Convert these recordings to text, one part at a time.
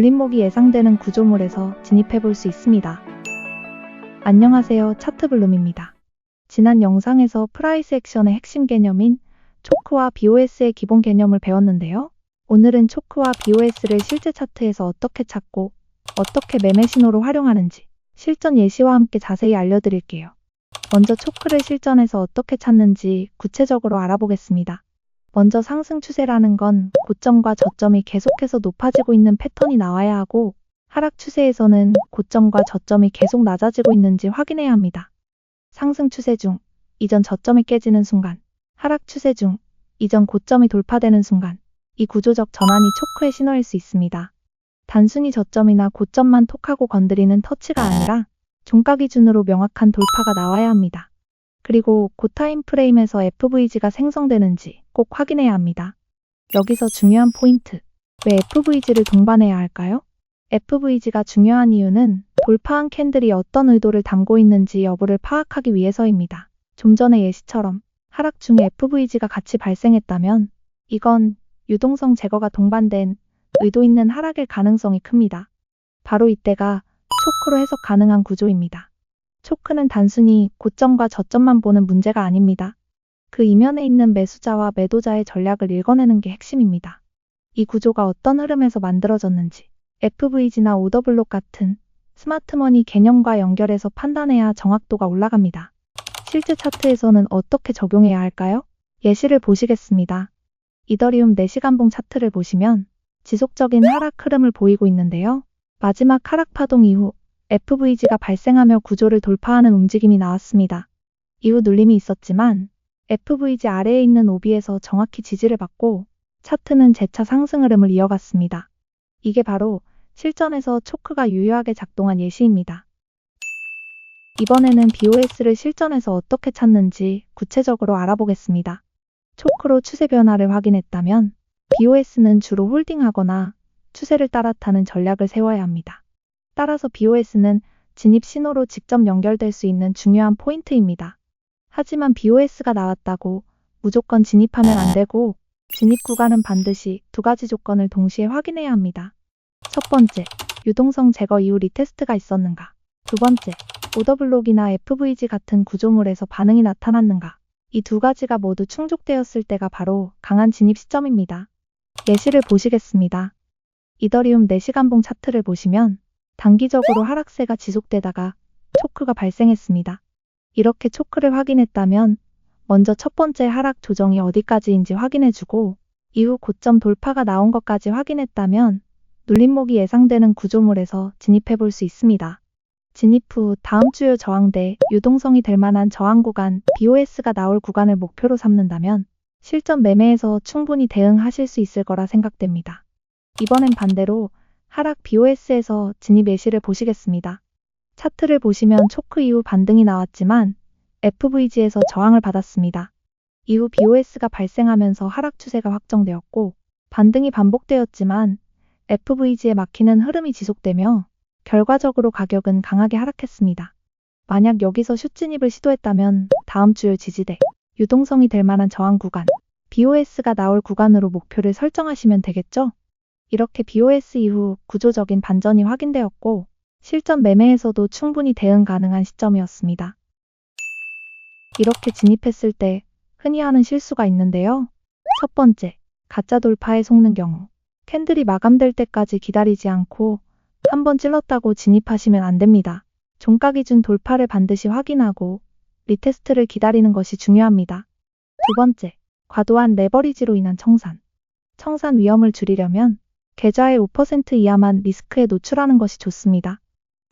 눌림목이 예상되는 구조물에서 진입해 볼 수 있습니다. 안녕하세요. 차트블룸입니다. 지난 영상에서 프라이스 액션의 핵심 개념인 초크와 BOS의 기본 개념을 배웠는데요. 오늘은 초크와 BOS를 실제 차트에서 어떻게 찾고 어떻게 매매 신호로 활용하는지 실전 예시와 함께 자세히 알려드릴게요. 먼저 초크를 실전에서 어떻게 찾는지 구체적으로 알아보겠습니다. 먼저 상승 추세라는 건 고점과 저점이 계속해서 높아지고 있는 패턴이 나와야 하고 하락 추세에서는 고점과 저점이 계속 낮아지고 있는지 확인해야 합니다. 상승 추세 중 이전 저점이 깨지는 순간, 하락 추세 중 이전 고점이 돌파되는 순간, 이 구조적 전환이 초크의 신호일 수 있습니다. 단순히 저점이나 고점만 톡하고 건드리는 터치가 아니라 종가 기준으로 명확한 돌파가 나와야 합니다. 그리고 고타임 프레임에서 FVG가 생성되는지 꼭 확인해야 합니다. 여기서 중요한 포인트. 왜 FVG를 동반해야 할까요? FVG가 중요한 이유는 돌파한 캔들이 어떤 의도를 담고 있는지 여부를 파악하기 위해서입니다. 좀 전의 예시처럼 하락 중에 FVG가 같이 발생했다면 이건 유동성 제거가 동반된 의도 있는 하락일 가능성이 큽니다. 바로 이때가 초크로 해석 가능한 구조입니다. 초크는 단순히 고점과 저점만 보는 문제가 아닙니다. 그 이면에 있는 매수자와 매도자의 전략을 읽어내는 게 핵심입니다. 이 구조가 어떤 흐름에서 만들어졌는지 FVG나 오더블록 같은 스마트머니 개념과 연결해서 판단해야 정확도가 올라갑니다. 실제 차트에서는 어떻게 적용해야 할까요? 예시를 보시겠습니다. 이더리움 4시간봉 차트를 보시면 지속적인 하락 흐름을 보이고 있는데요. 마지막 하락 파동 이후 FVG가 발생하며 구조를 돌파하는 움직임이 나왔습니다. 이후 눌림이 있었지만 FVG 아래에 있는 오비에서 정확히 지지를 받고 차트는 재차 상승 흐름을 이어갔습니다. 이게 바로 실전에서 초크가 유효하게 작동한 예시입니다. 이번에는 BOS를 실전에서 어떻게 찾는지 구체적으로 알아보겠습니다. 초크로 추세 변화를 확인했다면 BOS는 주로 홀딩하거나 추세를 따라 타는 전략을 세워야 합니다. 따라서 BOS는 진입 신호로 직접 연결될 수 있는 중요한 포인트입니다. 하지만 BOS가 나왔다고 무조건 진입하면 안 되고 진입 구간은 반드시 두 가지 조건을 동시에 확인해야 합니다. 첫 번째, 유동성 제거 이후 리테스트가 있었는가. 두 번째, 오더블록이나 FVG 같은 구조물에서 반응이 나타났는가. 이 두 가지가 모두 충족되었을 때가 바로 강한 진입 시점입니다. 예시를 보시겠습니다. 이더리움 4시간봉 차트를 보시면 단기적으로 하락세가 지속되다가 초크가 발생했습니다. 이렇게 초크를 확인했다면 먼저 첫 번째 하락 조정이 어디까지인지 확인해주고 이후 고점 돌파가 나온 것까지 확인했다면 눌림목이 예상되는 구조물에서 진입해 볼 수 있습니다. 진입 후 다음 주요 저항대 유동성이 될 만한 저항 구간 BOS가 나올 구간을 목표로 삼는다면 실전 매매에서 충분히 대응하실 수 있을 거라 생각됩니다. 이번엔 반대로 하락 BOS에서 진입 예시를 보시겠습니다. 차트를 보시면 초크 이후 반등이 나왔지만 FVG에서 저항을 받았습니다. 이후 BOS가 발생하면서 하락 추세가 확정되었고 반등이 반복되었지만 FVG에 막히는 흐름이 지속되며 결과적으로 가격은 강하게 하락했습니다. 만약 여기서 슛 진입을 시도했다면 다음 주요 지지대, 유동성이 될 만한 저항 구간, BOS가 나올 구간으로 목표를 설정하시면 되겠죠? 이렇게 BOS 이후 구조적인 반전이 확인되었고 실전 매매에서도 충분히 대응 가능한 시점이었습니다. 이렇게 진입했을 때 흔히 하는 실수가 있는데요. 첫 번째, 가짜 돌파에 속는 경우. 캔들이 마감될 때까지 기다리지 않고 한 번 찔렀다고 진입하시면 안 됩니다. 종가 기준 돌파를 반드시 확인하고 리테스트를 기다리는 것이 중요합니다. 두 번째, 과도한 레버리지로 인한 청산. 청산 위험을 줄이려면 계좌의 5% 이하만 리스크에 노출하는 것이 좋습니다.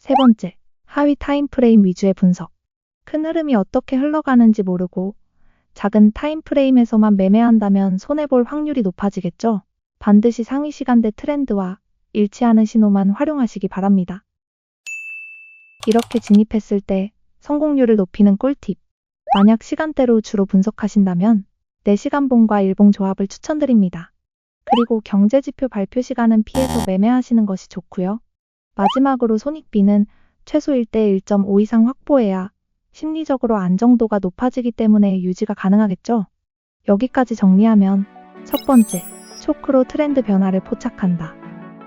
세 번째, 하위 타임프레임 위주의 분석. 큰 흐름이 어떻게 흘러가는지 모르고 작은 타임프레임에서만 매매한다면 손해볼 확률이 높아지겠죠? 반드시 상위 시간대 트렌드와 일치하는 신호만 활용하시기 바랍니다. 이렇게 진입했을 때 성공률을 높이는 꿀팁. 만약 시간대로 주로 분석하신다면 4시간봉과 일봉 조합을 추천드립니다. 그리고 경제지표 발표 시간은 피해서 매매하시는 것이 좋고요. 마지막으로 손익비는 최소 1대 1.5 이상 확보해야 심리적으로 안정도가 높아지기 때문에 유지가 가능하겠죠. 여기까지 정리하면 첫 번째, 초크로 트렌드 변화를 포착한다.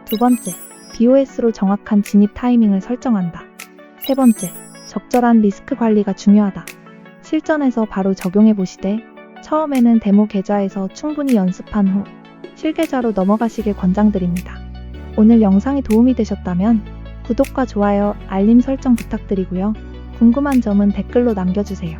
두 번째, BOS로 정확한 진입 타이밍을 설정한다. 세 번째, 적절한 리스크 관리가 중요하다. 실전에서 바로 적용해 보시되 처음에는 데모 계좌에서 충분히 연습한 후 실계좌로 넘어가시길 권장드립니다. 오늘 영상이 도움이 되셨다면 구독과 좋아요, 알림 설정 부탁드리고요. 궁금한 점은 댓글로 남겨주세요.